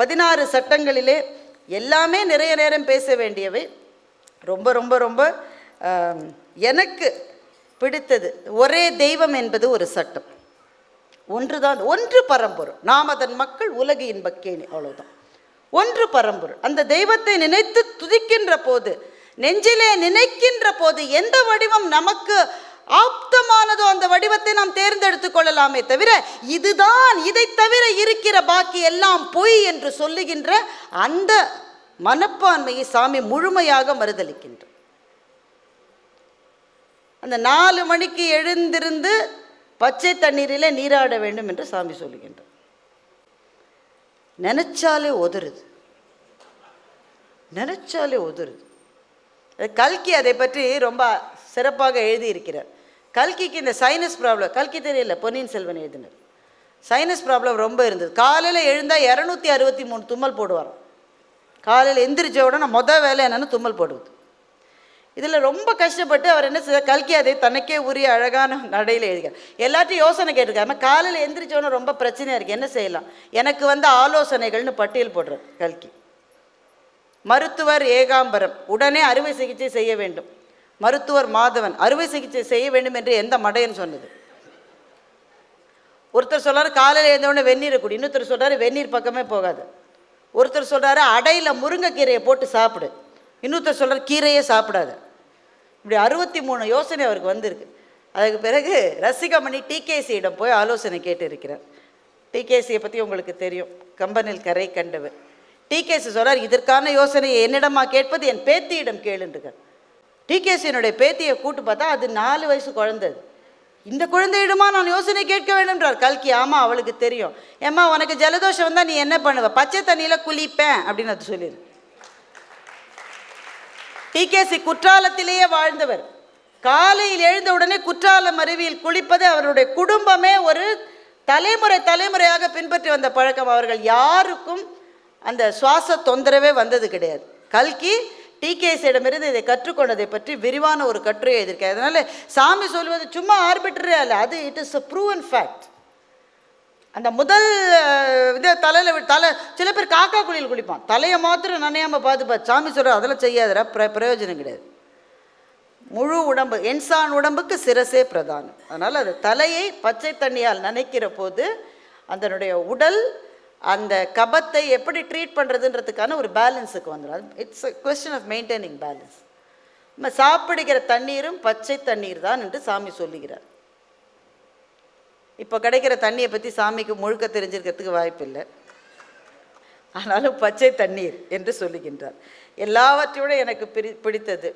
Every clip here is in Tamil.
பதினாறு சட்டங்களிலே எல்லாமே நிறைய நேரம் பேச வேண்டியவை. ரொம்ப ரொம்ப ரொம்ப எனக்கு பிடித்தது ஒரே தெய்வம் என்பது ஒரு சட்டம். ஒன்று தான் ஒன்று பரம்பொருள். நாம் அதன் மக்கள் உலகு இன்பக்கேணி அவ்வளோதான் ஒன்று பரம்பொருள். அந்த தெய்வத்தை நினைத்து துதிக்கின்ற போது நெஞ்சிலே நினைக்கின்ற போது எந்த வடிவம் நமக்கு ஆப்தமானதோ அந்த வடிவத்தை நாம் தேர்ந்தெடுத்து கொள்ளலாமே தவிர இதுதான் இதை தவிர இருக்கிற பாக்கி எல்லாம் பொய் என்று சொல்லுகின்ற அந்த மனப்பான்மையை சாமி முழுமையாக மறுதளிக்கின்றார். அந்த நாலு மணிக்கு எழுந்திருந்து பச்சை தண்ணீரில் நீராட வேண்டும் என்று சாமி சொல்லுகின்றார். நினைச்சாலே உதறுது. நினைச்சாலே உதறுது. கல்கி அதை பற்றி ரொம்ப சிறப்பாக எழுதியிருக்கிறார். கல்கிக்கு இந்த சைனஸ் ப்ராப்ளம் கல்கி தெரியல பொன்னியின் செல்வன் எழுதினார். சைனஸ் ப்ராப்ளம் ரொம்ப இருந்தது. காலையில் எழுந்தால் இரநூத்தி அறுபத்தி மூணு தும்மல் போடுவார் காலையில் எந்திரிச்ச உடனே மொதல் வேலை என்னென்னு தும்மல் போடுவது. இதில் ரொம்ப கஷ்டப்பட்டு அவர் என்ன செய்தார்? கல்கி அதை தனக்கே உரிய அழகான நடையில் எழுதிக்கார். எல்லாத்தையும் யோசனை கேட்டிருக்காரு. காலையில் எந்திரிச்சோன்னு ரொம்ப பிரச்சனையாக இருக்குது என்ன செய்யலாம்? எனக்கு வந்து ஆலோசனைகள்னு பட்டியல் போடுறார் கல்கி. மருத்துவர் ஏகாம்பரம். உடனே அறுவை சிகிச்சை செய்ய வேண்டும். மருத்துவர் மாதவன் அறுவை சிகிச்சை செய்ய வேண்டும் என்று எந்த மடையன் சொன்னது? ஒருத்தர் சொல்கிறார் காலையில் எழுந்தவுடனே வெந்நீரை குடி. இன்னொருத்தர் சொல்கிறாரு வெந்நீர் பக்கமே போகாது. ஒருத்தர் சொல்கிறாரு அடையில் முருங்கைக்கீரையை போட்டு சாப்பிடு. இன்னொருத்தர் சொல்கிறார் கீரையே சாப்பிடாத. இப்படி அறுபத்தி மூணு யோசனை அவருக்கு வந்திருக்கு. அதுக்கு பிறகு ரசிகமணி டிகேசியிடம் போய் ஆலோசனை கேட்டு இருக்கிறார் டிகேசியை பற்றி உங்களுக்கு தெரியும். கம்பனில் கரை கண்டவர். டிகேசி சொல்கிறார் இதற்கான யோசனையை என்னிடமா கேட்பது என் பேத்தியிடம் கேளுன்றார் டிகேசியனுடைய பேத்தியை கூட்டு பார்த்தா அது நாலு வயசு குழந்தை. இந்த குழந்தையிடமா நான் யோசனை கேட்க வேண்டும்ன்றார். கல்கி ஆமாம் அவளுக்கு தெரியும். ஏம்மா உனக்கு ஜலதோஷம் வந்தால் நீ என்ன பண்ணுவ? பச்சை தண்ணியில் குளிப்பேன் அப்படின்னு அது சொல்லிடு டிகேசி குற்றாலத்திலேயே வாழ்ந்தவர். காலையில் எழுந்த உடனே குற்றாலம் அருவியில் குளிப்பது அவருடைய குடும்பமே ஒரு தலைமுறை தலைமுறையாக பின்பற்றி வந்த பழக்கம். அவர்கள் யாருக்கும் அந்த சுவாச தொந்தரவே வந்தது கிடையாது. கல்கி டிகேசியிடமிருந்து இதை கற்றுக்கொண்டதை பற்றி விரிவான ஒரு கட்டுரை எழுதியிருக்கேன் அதனால சாமி சொல்வது சும்மா ஆர்பிட்டரே அல்ல அது it is a proven fact அந்த முதல் இதை தலையில் தலை சில பேர் காக்கா குழியில் குளிப்பான். தலையை மாத்திரம் நனையாமல் பார்த்துப்பா சாமி சொல்கிற அதெல்லாம் செய்யாதடா பிர பிரயோஜனம் கிடையாது. முழு உடம்பு என்சான் உடம்புக்கு சிரசே பிரதானம். அதனால் அது தலையை பச்சை தண்ணியால் நனைக்கிற போது அதனுடைய உடல் அந்த கபத்தை எப்படி ட்ரீட் பண்ணுறதுன்றதுக்கான ஒரு பேலன்ஸுக்கு வந்துடும் it's a question of maintaining balance நம்ம சாப்பிடுகிற தண்ணீரும் பச்சை தண்ணீர் தான் என்று சாமி சொல்லுகிறார். இப்போ கிடைக்கிற தண்ணியை பற்றி சாமிக்கு முழுக்க தெரிஞ்சிருக்கிறதுக்கு வாய்ப்பில்லை ஆனாலும் பச்சை தண்ணீர் என்று சொல்லுகின்றார். எல்லாவற்றையோட எனக்கு பிரி பிடித்தது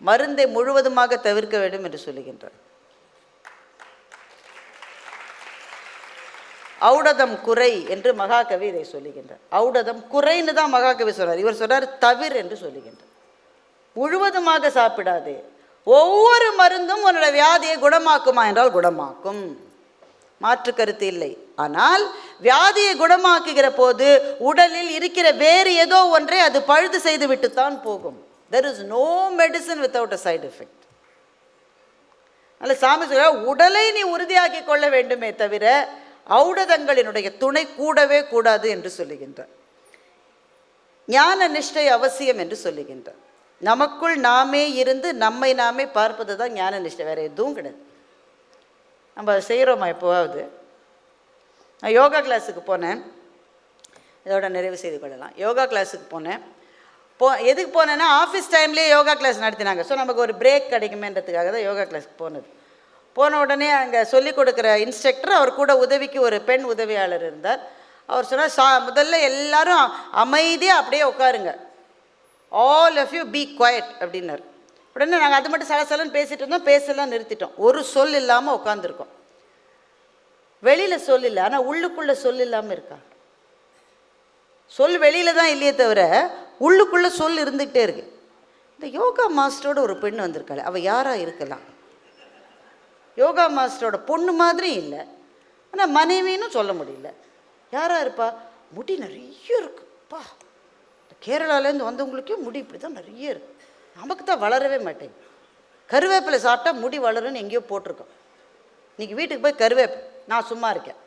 மருந்தை முழுவதுமாக தவிர்க்க வேண்டும் என்று சொல்லுகின்றார். ஔடதம் குறை என்று மகாகவி இதை சொல்லுகின்றார். ஔடதம் குறைன்னு தான் மகாகவி சொன்னார். இவர் சொன்னார் தவிர் என்று சொல்லுகின்றார். முழுவதுமாக சாப்பிடாதே. ஒவ்வொரு மருந்தும் உன்னோட வியாதியை குணமாக்குமா என்றால் குணமாக்கும். மாற்று கருத்து இல்லை. ஆனால் வியாதியை குணமாக்குகிற போது உடலில் இருக்கிற வேறு ஏதோ ஒன்றை அது பழுது செய்து விட்டுத்தான் போகும். There is no medicine without a side effect அதில் சாமி சொல்ல உடலை நீ உறுதியாக்கி கொள்ள வேண்டுமே தவிர ஔடதங்களினுடைய துணை கூடவே கூடாது என்று சொல்லுகின்றார். ஞான நிஷ்டை அவசியம் என்று சொல்லுகின்றார். நமக்குள் நாமே இருந்து நம்மை நாமே பார்ப்பது தான் ஞான நிஷ்டை வேற எதுவும் கிடையாது. நம்ம அதை செய்கிறோமா எப்போவாவது? நான் யோகா கிளாஸுக்கு போனேன். இதோட நிறைவு செய்து கொள்ளலாம். யோகா கிளாஸுக்கு போனேன். போ எதுக்கு போனேன்னா ஆஃபீஸ் டைம்லேயே யோகா கிளாஸ் நடத்தினாங்க. ஸோ நமக்கு ஒரு பிரேக் கிடைக்குமேன்றதுக்காக தான் யோகா கிளாஸ்க்கு போனது. போன உடனே அங்கே சொல்லிக் கொடுக்குற இன்ஸ்ட்ரக்டர் அவர் கூட உதவிக்கு ஒரு பெண் உதவியாளர் இருந்தார். அவர் சொன்னார் சா முதல்ல எல்லாரும் அமைதியாக அப்படியே உட்காருங்க. All of you be quiet அப்படின்னார். உடனே நாங்கள் அது மட்டும் சலசலன்னு பேசிகிட்டு இருந்தோம். பேசலாம் நிறுத்திட்டோம். ஒரு சொல் இல்லாமல் உட்காந்துருக்கோம் வெளியில் சொல் இல்லை ஆனால் உள்ளுக்குள்ளே சொல் இல்லாமல் இருக்கா? சொல் வெளியில் தான் இல்லையே தவிர உள்ளுக்குள்ளே சொல் இருந்துக்கிட்டே இருக்கு. இந்த யோகா மாஸ்டரோட ஒரு பெண் வந்திருக்காள் அவள் யாராக இருக்கலாம்? யோகா மாஸ்டரோட பொண்ணு மாதிரி இல்லை. ஆனால் மனைவின்னு சொல்ல முடியல. யாராக இருப்பா? முடி நிறைய இருக்குப்பா கேரளாலேருந்து வந்தவங்களுக்கே முடி இப்படி தான் நிறைய இருக்கு. நமக்கு தான் வளரவே மாட்டேங்குது கருவேப்பிலை சாப்பிட்டா முடி வளரும்னு எங்கேயோ போட்டிருக்கோம். இன்றைக்கி வீட்டுக்கு போய் கருவேப்பிலை. நான் சும்மா இருக்கேன்.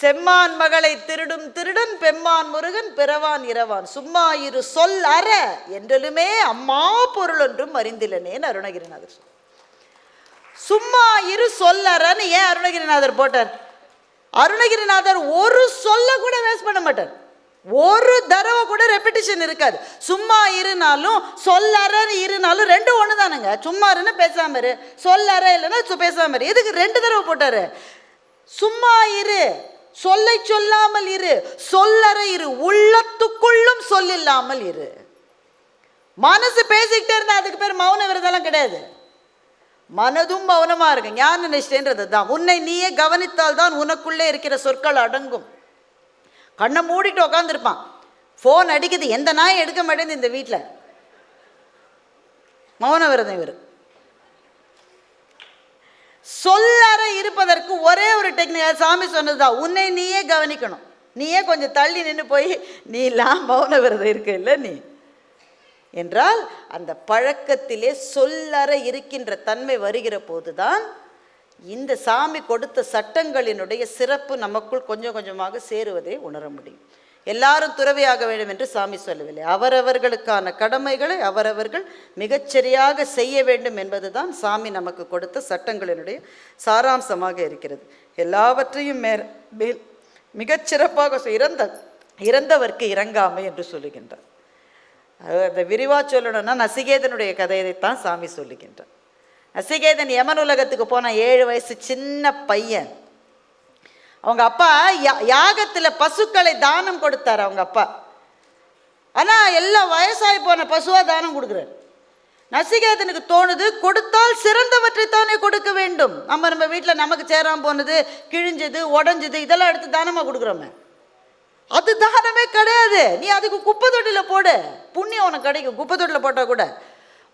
செம்மான் மகளை திருடும் திருடன் பெம்மான் முருகன் பிறவான் இரவான். சும்மா இரு சொல் அற. என்றலுமே அம்மா பொருள் ஒன்றும் அறிந்திலனேன்னு அருணகிரிநாதர் சொல். சும்மா இரு சொல்லறன்னு ஏன் அருணகிரிநாதர் போட்டார்? அருணகிரிநாதர் ஒரு சொல்ல கூட வேஸ்ட் பண்ண மாட்டார். ஒரு தடவை கூட ரெப்பிட்டிஷன் இருக்காது. சும்மா இருனாலும் சொல்லறன்னு இருனாலும் ரெண்டும் ஒன்று தானுங்க சும்மா இருன்னு பேசாம இரு. சொல்லற இல்லைன்னா பேசாம இரு. எதுக்கு ரெண்டு தடவை போட்டாரு? சும்மா இரு. சொல்லை சொல்லாமல் இரு. சொல்லற இரு. உள்ளத்துக்குள்ளும் சொல்லில்லாமல் இரு. மனசு பேசிக்கிட்டே இருந்தா அதுக்கு பேர் மௌன விரதெல்லாம் கிடையாது. மனதும் மௌனமாக இருக்கு ஞான நிஷ்டைன்றது தான். உன்னை நீயே கவனித்தால் தான் உனக்குள்ளே இருக்கிற சொற்கள் அடங்கும். கண்ணை மூடிட்டு உட்காந்துருப்பான் ஃபோன் அடிக்குது. எந்த நாய் எடுக்க மாட்டேங்குது இந்த வீட்டில் மௌன விரதம் இவர். சொல்லற இருப்பதற்கு ஒரே ஒரு டெக்னிக் சாமி சொன்னதுதான் உன்னை நீயே கவனிக்கணும். நீயே கொஞ்சம் தள்ளி நின்று போய் நீ எல்லாம் மௌன விரதம் இருக்கு இல்லை நீ? என்றால் அந்த பழக்கத்திலே சொல்லற இருக்கின்ற தன்மை வருகிற போதுதான் இந்த சாமி கொடுத்த சட்டங்களினுடைய சிறப்பு நமக்குள் கொஞ்சம் கொஞ்சமாக சேருவதை உணர முடியும். எல்லாரும் துறவியாக வேண்டும் என்று சாமி சொல்லவில்லை. அவரவர்களுக்கான கடமைகளை அவரவர்கள் மிகச்சரியாக செய்ய வேண்டும் என்பதுதான் சாமி நமக்கு கொடுத்த சட்டங்களினுடைய சாராம்சமாக இருக்கிறது. எல்லாவற்றையும் மேல் மேல் மிகச்சிறப்பாக இறந்த இறந்தவர்க்கு இறங்காமை என்று சொல்லுகின்றார். அது அந்த விரிவாக சொல்லணும்னா நசிகேதனுடைய கதையைத்தான் சாமி சொல்லுகின்றார். நசிகேதன் யமன் உலகத்துக்கு போன ஏழு வயசு சின்ன பையன். அவங்க அப்பா யா- பசுக்களை தானம் கொடுத்தார் அவங்க அப்பா. ஆனால் எல்லாம் வயசாகி போன பசுவாக தானம் கொடுக்குறாரு. நசிகேதனுக்கு தோணுது கொடுத்தால் சிறந்தவற்றை தானே கொடுக்க வேண்டும். நம்ம நம்ம வீட்டில் நமக்கு சேராமல் போனது கிழிஞ்சது உடஞ்சது இதெல்லாம் எடுத்து தானமாக கொடுக்குறோமே? அது தானமே கிடையாது. நீ அதுக்கு குப்பை தொட்டில போடு. புண்ணியம் உனக்கு கிடைக்கும். குப்பை தொட்டில போட்டா கூட.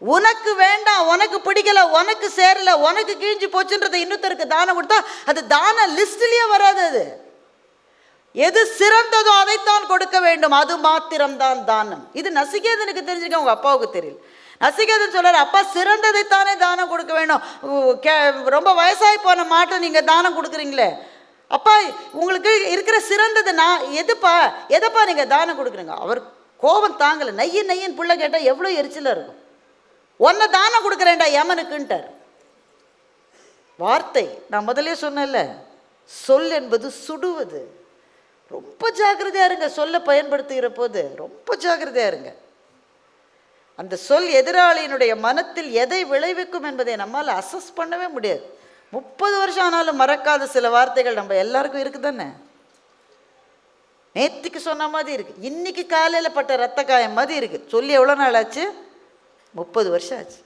உனக்கு வேண்டாம் உனக்கு பிடிக்கல உனக்கு சேரல உனக்கு கிழிஞ்சு போச்சுன்றதை இன்னொருத்தருக்கு தானம் கொடுத்தா அது தான லிஸ்ட்லயே வராது அது. எது சிறந்ததோ அதைத்தான் கொடுக்க வேண்டும். அது மாத்திரம்தான் தானம். இது நசிகேதனுக்கு தெரிஞ்சுக்க உங்க அப்பாவுக்கு தெரியல. நசிகேதன் சொல்றாரு அப்பா சிறந்ததைத்தானே தானம் கொடுக்க வேண்டும் ரொம்ப வயசாகி போன மாட்டை நீங்க தானம் கொடுக்குறீங்களே. அப்பா உங்களுக்கு இருக்கிற சிறந்தது நான் எதுப்பா? எதைப்பா நீங்கள் தானம் கொடுக்குறீங்க? அவர் கோபம் தாங்கலை. நையன் நையன் பிள்ளை கேட்டால் எவ்வளோ எரிச்சலாக இருக்கும். ஒன்றை தானம் கொடுக்குறேன்டா யமனுக்குன்ட்டார். வார்த்தை நான் முதலே சொன்னேன்ல சொல் என்பது சுடுவது. ரொம்ப ஜாக்கிரதையாக இருங்க சொல்ல பயன்படுத்துகிற போது. ரொம்ப ஜாக்கிரதையாக இருங்க. அந்த சொல் எதிராளியினுடைய மனத்தில் எதை விளைவிக்கும் என்பதை நம்மால் அசஸ் பண்ணவே முடியாது. முப்பது வருஷம் ஆனாலும் மறக்காத சில வார்த்தைகள் நம்ம எல்லாருக்கும் இருக்குதானே? நேற்றுக்கு சொன்ன மாதிரி இருக்கு. இன்னைக்கு காலையில் பட்ட ரத்த காயம் மாதிரி இருக்கு. சொல்லி எவ்வளோ நாள் ஆச்சு? முப்பது வருஷம் ஆச்சு.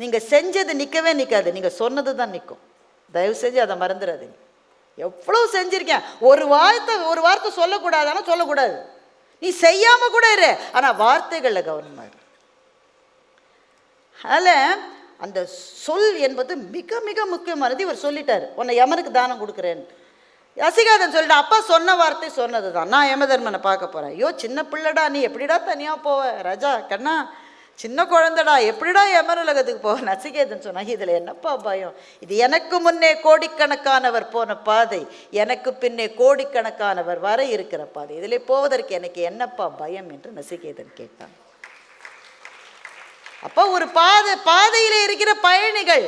நீங்கள் செஞ்சது நிற்கவே நிற்காது நீங்கள் சொன்னது தான் நிற்கும் தயவு செஞ்சு அதை மறந்துடாதீங்க. எவ்வளோ செஞ்சுருக்கேன். ஒரு வார்த்தை ஒரு வார்த்தை சொல்லக்கூடாதானா சொல்லக்கூடாது. நீ செய்யாமல் கூட இரு. ஆனால் வார்த்தைகளில் கவர்மெண்ட் இரு. அதில் அந்த சொல் என்பது மிக மிக முக்கியமானது. இவர் சொல்லிட்டார் உன்னை யமனுக்கு தானம் கொடுக்குறேன்னு ரசிகாதன் சொல்லிட்டு அப்பா சொன்ன வார்த்தை சொன்னது தான் நான் யமதர்மனை பார்க்க போகிறேன் ஐயோ சின்ன பிள்ளைடா நீ எப்படிடா தனியாக போவ? ராஜா கண்ணா சின்ன குழந்தடா எப்படிடா யமன் உலகத்துக்கு போவ? நசிகேதன் சொன்னாங்க இதில் என்னப்பா பயம்? இது எனக்கு முன்னே கோடிக்கணக்கானவர் போன பாதை. எனக்கு பின்னே கோடிக்கணக்கானவர் வர இருக்கிற பாதை. இதில் போவதற்கு எனக்கு என்னப்பா பயம்? என்று நசிகேதன் கேட்டான். அப்போ ஒரு பாதை பாதையில் இருக்கிற பயணிகள்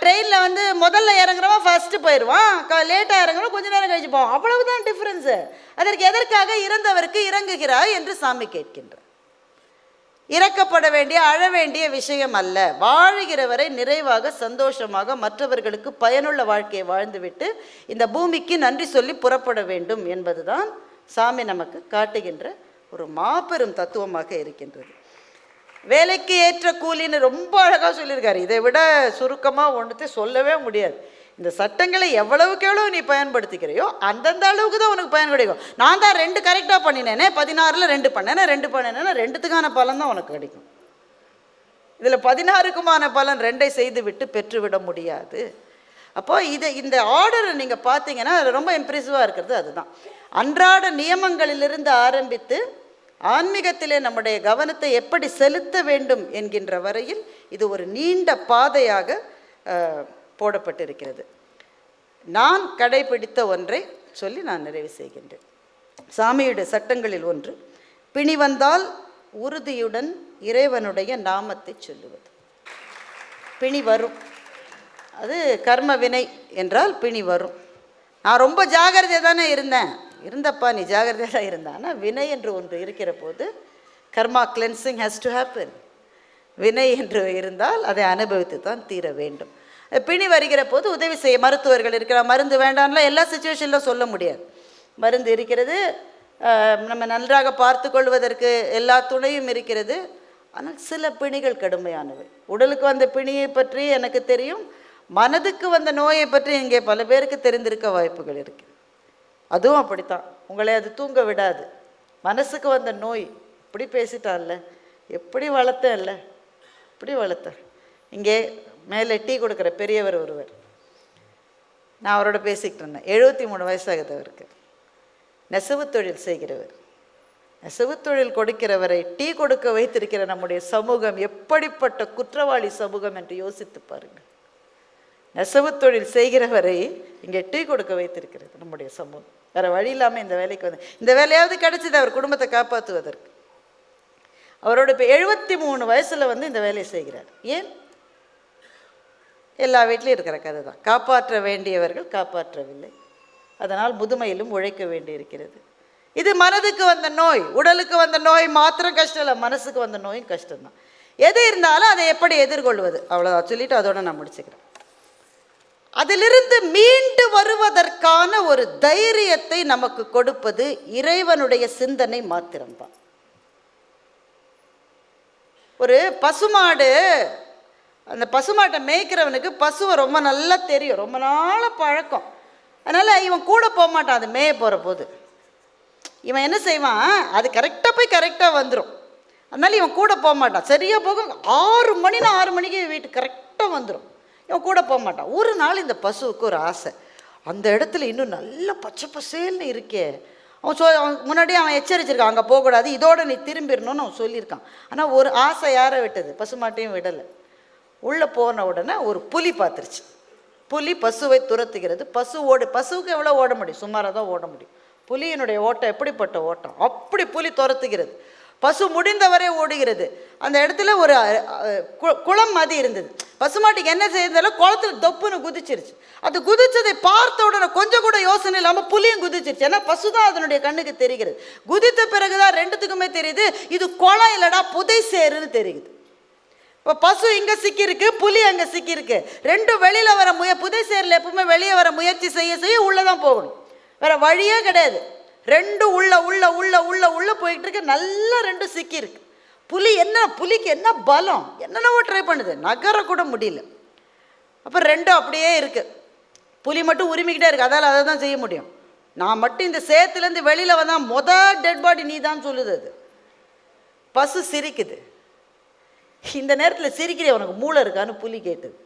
ட்ரெயினில் வந்து முதல்ல இறங்குறவன் ஃபஸ்ட்டு போயிடுவான். லேட்டாக இறங்குறவன் கொஞ்ச நேரம் கழிச்சு போவோம் அவ்வளவுதான் டிஃப்ரென்ஸு அதற்கு எதற்காக இறந்தவருக்கு இறங்குகிறாய் என்று சாமி கேட்கின்றார். இறக்கப்பட வேண்டிய அழ வேண்டிய விஷயம் அல்ல. வாழுகிறவரை நிறைவாக சந்தோஷமாக மற்றவர்களுக்கு பயனுள்ள வாழ்க்கையை வாழ்ந்துவிட்டு இந்த பூமிக்கு நன்றி சொல்லி புறப்பட வேண்டும் என்பதுதான் சாமி நமக்கு காட்டுகின்ற ஒரு மாபெரும் தத்துவமாக இருக்கின்றது. வேலைக்கு ஏற்ற கூலின்னு ரொம்ப அழகாக சொல்லியிருக்காரு. இதை விட சுருக்கமாக ஒன்றுத்தை சொல்லவே முடியாது. இந்த சட்டங்களை எவ்வளவுக்கு எவ்வளவு நீ பயன்படுத்திக்கிறையோ அந்தந்த அளவுக்கு தான் உனக்கு பயன் கிடைக்கும். நான் தான் ரெண்டு கரெக்டாக பண்ணினேனே பதினாறில் ரெண்டு பண்ணேனே ரெண்டு பண்ணினேன்னா ரெண்டுத்துக்கான பலன் தான் உனக்கு கிடைக்கும். இதில் பதினாறுக்குமான பலன் ரெண்டை செய்து விட்டு பெற்றுவிட முடியாது. அப்போ இதை இந்த ஆர்டரை நீங்கள் பார்த்தீங்கன்னா ரொம்ப இம்ப்ரெசிவாக இருக்கிறது அதுதான். அன்றாட நியமங்களிலிருந்து ஆரம்பித்து ஆன்மீகத்திலே நம்முடைய கவனத்தை எப்படி செலுத்த வேண்டும் என்கின்ற வரையில் இது ஒரு நீண்ட பாதையாக போடப்பட்டிருக்கிறது. நான் கடைபிடித்த ஒன்றை சொல்லி நான் நிறைவு செய்கின்றேன். சாமியுடைய சட்டங்களில் ஒன்று பிணி வந்தால் உறுதியுடன் இறைவனுடைய நாமத்தை சொல்லுவது. பிணி வரும். அது கர்ம வினை என்றால் பிணி வரும். நான் ரொம்ப ஜாகிரதையாக தானே இருந்தேன். இருந்தப்பா நீ ஜாகிரதையாக தான் ஆனால் வினை என்று ஒன்று இருக்கிற போது karma cleansing has to happen வினை என்று இருந்தால் அதை அனுபவித்து தான் தீர வேண்டும். பிணி வருகிற போது உதவி செய்ய மருத்துவர்கள் இருக்கிற மருந்து வேண்டாம்லாம் எல்லா சுச்சுவேஷனிலும் சொல்ல முடியாது. மருந்து இருக்கிறது நம்ம நன்றாக பார்த்து கொள்வதற்கு எல்லா துணையும் இருக்கிறது. ஆனால் சில பிணிகள் கடுமையானவை. உடலுக்கு வந்த பிணியை பற்றி எனக்கு தெரியும். மனதுக்கு வந்த நோயை பற்றி இங்கே பல பேருக்கு தெரிந்திருக்க வாய்ப்புகள் இருக்குது அதுவும் அப்படித்தான். உங்களை அது தூங்க விடாது. மனசுக்கு வந்த நோய் இப்படி பேசிட்டான்ல. எப்படி வளர்த்தேன்ல? இப்படி வளர்த்தேன். இங்கே மேலே டீ கொடுக்குற பெரியவர் ஒருவர். நான் அவரோட பேசிக்கிட்டு இருந்தேன். எழுபத்தி மூணு வயசாகுது அவருக்கு நெசவு தொழில் செய்கிறவர். நெசவு தொழில் கொடுக்கிறவரை டீ கொடுக்க வைத்திருக்கிற நம்முடைய சமூகம் எப்படிப்பட்ட குற்றவாளி சமூகம் என்று யோசித்து பாருங்கள். நெசவு தொழில் செய்கிறவரை இங்கே டீ கொடுக்க வைத்திருக்கிறது நம்முடைய சமூகம். வேறு வழி இல்லாமல் இந்த வேலைக்கு வந்து இந்த வேலையாவது கிடச்சிது அவர் குடும்பத்தை காப்பாற்றுவதற்கு அவரோட இப்போ எழுபத்தி மூணு வயசில் வந்து இந்த வேலையை செய்கிறார். ஏன்? எல்லா வீட்லேயும் இருக்கிற கதை தான் காப்பாற்ற வேண்டியவர்கள் காப்பாற்றவில்லை. அதனால் முதுமையிலும் உழைக்க வேண்டியிருக்கிறது. இது மனதுக்கு வந்த நோய் உடலுக்கு வந்த நோய் மாத்திரம் கஷ்டம் இல்லை மனசுக்கு வந்த நோயும் கஷ்டம்தான். எது இருந்தாலும் அதை எப்படி எதிர்கொள்வது? அவ்வளோதான் சொல்லிவிட்டு அதோட நான் முடிச்சுக்கிறேன். அதிலிருந்து மீண்டு வருவதற்கான ஒரு தைரியத்தை நமக்கு கொடுப்பது இறைவனுடைய சிந்தனை மாத்திரம்தான். ஒரு பசுமாடு அந்த பசுமாட்டை மேய்க்கிறவனுக்கு பசுவை ரொம்ப நல்லா தெரியும். ரொம்ப நாள பழக்கம். அதனால் இவன் கூட போக மாட்டான் அது மேய போகிற போது. இவன் என்ன செய்வான்? அது கரெக்டாக போய் கரெக்டாக வந்துடும் அதனால இவன் கூட போக மாட்டான். சரியாக போகும். ஆறு மணினா ஆறு மணிக்கு வீட்டுக்கு கரெக்டாக வந்துடும் இவன் கூட போக மாட்டான். ஒரு நாள் இந்த பசுவுக்கு ஒரு ஆசை. அந்த இடத்துல இன்னும் நல்ல பச்சை பசேல்னு இருக்கே. அவன் சொ அவன் முன்னாடியே அவன் எச்சரிச்சிருக்கான் அங்கே போகக்கூடாது இதோட நீ திரும்பிடணும்னு அவன் சொல்லியிருக்கான். ஆனால் ஒரு ஆசை யாரை விட்டது? பசுமாட்டையும் விடலை. உள்ளே போன உடனே ஒரு புலி பார்த்துருச்சு. புலி பசுவை துரத்துகிறது. பசு ஓடு பசுவுக்கு எவ்வளோ ஓட முடியும்? சுமாராக தான் ஓட முடியும். புலியினுடைய ஓட்டம் எப்படிப்பட்ட ஓட்டம்? அப்படி புலி துரத்துகிறது. பசு முடிந்தவரை ஓடுகிறது. அந்த இடத்துல ஒரு கு- குளம் மாதிரி இருந்தது. பசுமாட்டுக்கு என்ன செய்யறதாலும் குளத்துல தொப்புன்னு குதிச்சிருச்சு. அது குதிச்சதை பார்த்த உடனே கொஞ்சம் கூட யோசனை இல்லாமல் புலியும் குதிச்சிருச்சு. ஏன்னா பசு தான் அதனுடைய கண்ணுக்கு தெரிகிறது. குதித்த பிறகுதான் ரெண்டுத்துக்குமே தெரியுது. இது குளம் இல்லடா புதை சேருன்னு தெரியுது. இப்போ பசு இங்கே சிக்கியிருக்கு புலி அங்கே சிக்கியிருக்கு. ரெண்டும் வெளியில் வர முய புதை சேரில் எப்பவுமே வெளியே வர முயற்சி செய்ய செய்ய உள்ளே தான் போகணும். வேற வழியே கிடையாது. ரெண்டும் உள்ள உள்ள உள்ள உள்ள உள்ள போயிட்டு இருக்கு நல்லா ரெண்டும் சிக்கியிருக்கு புலி என்ன புலிக்கு என்ன பலம்? என்னென்னவோ ட்ரை பண்ணுது. நகர கூட முடியல. அப்போ ரெண்டும் அப்படியே இருக்கு. புலி மட்டும் உரிமிக்கிட்டே இருக்கு. அதால் அதை தான் செய்ய முடியும். நான் மட்டும் இந்த சேத்துலேருந்து வெளியில் வந்தால் மொத டெட் பாடி நீ தான் சொல்லுது அது. பசு சிரிக்குது. இந்த நேரத்தில் சிரிக்கிறே உனக்கு மூளை இருக்கான்னு புலி கேட்டுது.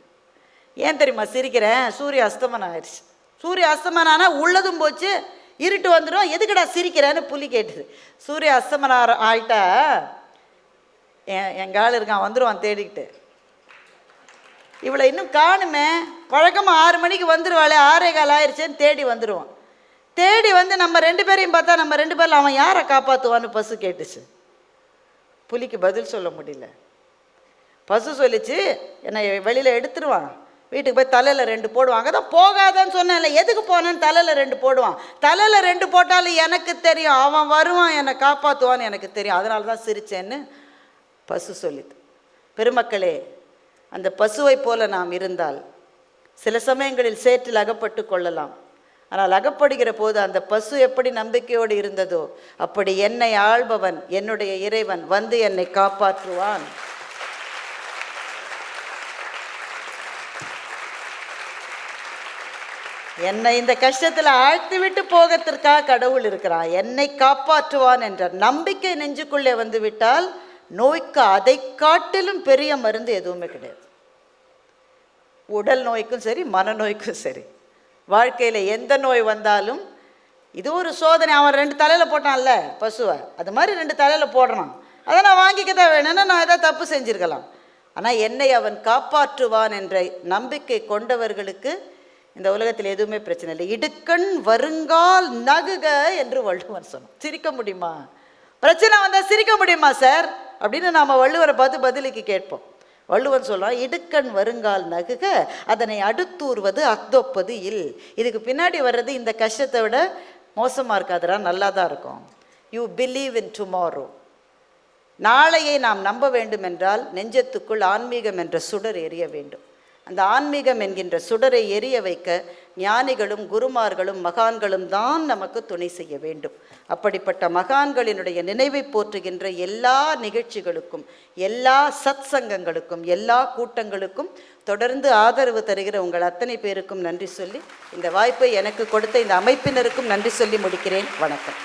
ஏன் தெரியுமா? சிரிக்கிறேன். சூரிய அஸ்தமனம் ஆயிடுச்சு. சூரிய அஸ்தமனம் ஆனால் உள்ளதும் போச்சு இருட்டு வந்துடும் எதுக்குடா சிரிக்கிறேன்னு புலி கேட்டுது. சூரிய அஸ்தமனார் ஆயிட்டா என் எங்கள் ஆள் இருக்கான் வந்துடுவான் தேடிக்கிட்டு. இவளை இன்னும் காணுமே. வழக்கமாக ஆறு மணிக்கு வந்துடுவாளே ஆறே கால் ஆயிடுச்சேன்னு தேடி வந்துடுவான் தேடி வந்து நம்ம ரெண்டு பேரையும் பார்த்தா நம்ம ரெண்டு பேரில் அவன் யாரை காப்பாற்றுவான்னு பசு கேட்டுச்சு. புலிக்கு பதில் சொல்ல முடியல. பசு சொல்லிச்சு என்னை வெளியில் எடுத்துருவான். வீட்டுக்கு போய் தலையில் ரெண்டு போடுவான் அங்கே தான் போகாதன்னு சொன்னேன்ல எதுக்கு போனேன்னு தலையில் ரெண்டு போடுவான். தலையில் ரெண்டு போட்டாலும் எனக்கு தெரியும் அவன் வருவான் என்னை காப்பாற்றுவான்னு எனக்கு தெரியும். அதனால தான் சிரிச்சேன்னு பசு சொல்லிது. பெருமக்களே அந்த பசுவைப் போல நாம் இருந்தால் சில சமயங்களில் சேற்றில் அகப்பட்டு கொள்ளலாம். ஆனால் அகப்படுகிற போது அந்த பசு எப்படி நம்பிக்கையோடு இருந்ததோ அப்படி என்னை ஆள்பவன் என்னுடைய இறைவன் வந்து என்னை காப்பாற்றுவான். என்னை இந்த கஷ்டத்தில் ஆழ்த்தி விட்டு போகத்திற்காக கடவுள் இருக்கிறான் என்னை காப்பாற்றுவான் என்ற நம்பிக்கை நெஞ்சுக்குள்ளே வந்து விட்டால் நோய்க்கு அதை காட்டிலும் பெரிய மருந்து எதுவுமே கிடையாது. உடல் நோய்க்கும் சரி மனநோய்க்கும் சரி. வாழ்க்கையில் எந்த நோய் வந்தாலும் இது ஒரு சோதனை. அவன் ரெண்டு தலையில் போட்டான்ல பசுவை. அது மாதிரி ரெண்டு தலையில் போடுறான். அதை நான் வாங்கிக்க தான் வேணும்னா நான் ஏதாவது தப்பு செஞ்சுருக்கலாம். ஆனால் என்னை அவன் காப்பாற்றுவான் என்ற நம்பிக்கை கொண்டவர்களுக்கு இந்த உலகத்தில் எதுவுமே பிரச்சனை இல்லை. இடுக்கண் வருங்கால் நகுக என்று வள்ளுவர் சொன்னோம் சிரிக்க முடியுமா? பிரச்சனை வந்தால் சிரிக்க முடியுமா சார்? அப்படின்னு நாம் வள்ளுவரை பார்த்து பதிலுக்கு கேட்போம். வள்ளுவன் சொல்றான் இடுக்கண் வருங்கால் நகுக அதனை அடுத்தூர்வது அக்தொப்பது இல். இதுக்கு பின்னாடி வர்றது இந்த கஷ்டத்தை விட மோசமாக இருக்காதுடா நல்லா தான் இருக்கும். யூ பிலீவ் இன் டுமாரோ நாளையை நாம் நம்ப வேண்டும் என்றால் நெஞ்சத்துக்குள் ஆன்மீகம் என்ற சுடர் எரிய வேண்டும். அந்த ஆன்மீகம் என்கின்ற சுடரை எரிய வைக்க ஞானிகளும் குருமார்களும் மகான்களும் தான் நமக்கு துணை செய்ய வேண்டும். அப்படிப்பட்ட மகான்களினுடைய நினைவை போற்றுகின்ற எல்லா நிகழ்ச்சிகளுக்கும் எல்லா சத் சங்கங்களுக்கும் எல்லா கூட்டங்களுக்கும் தொடர்ந்து ஆதரவு தருகிற உங்கள் அத்தனை பேருக்கும் நன்றி சொல்லி இந்த வாய்ப்பை எனக்கு கொடுத்த இந்த அமைப்பினருக்கும் நன்றி சொல்லி முடிக்கிறேன். வணக்கம்.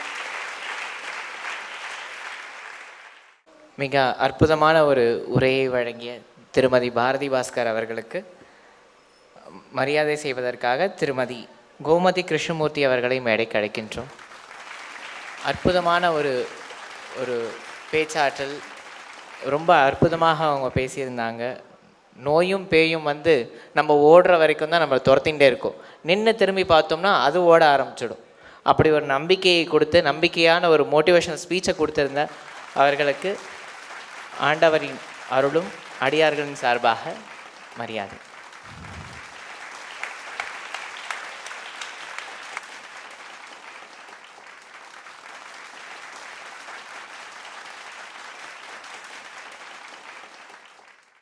மிக அற்புதமான ஒரு உரையை வழங்கிய திருமதி பாரதி பாஸ்கர் அவர்களுக்கு மரியாதை செய்வதற்காக திருமதி கோமதி கிருஷ்ணமூர்த்தி அவர்களை மேடைக்கு அழைக்கின்றோம். அற்புதமான ஒரு ஒரு பேச்சாற்றல் ரொம்ப அற்புதமாக அவங்க பேசியிருந்தாங்க. நோயும் பேயும் வந்து நம்ம ஓடுற வரைக்கும் தான் நம்ம துரத்திகிட்டே இருக்கும். நின்று திரும்பி பார்த்தோம்னா அது ஓட ஆரம்பிச்சிடும். அப்படி ஒரு நம்பிக்கையை கொடுத்து நம்பிக்கையான ஒரு மோட்டிவேஷனல் ஸ்பீச்சை கொடுத்துருந்த அவர்களுக்கு ஆண்டவரின் அருளும் அடியார்களின் சார்பாக மரியாதை.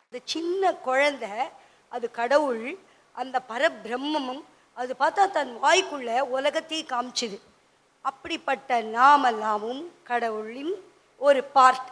அந்த சின்ன குழந்தை அது கடவுள் அந்த பரபிரம்மமும் அது பார்த்தா தன் வாய்க்குள்ள உலகத்தையே காமிச்சுது. அப்படிப்பட்ட நாமெல்லாமும் கடவுளின் ஒரு பார்ட்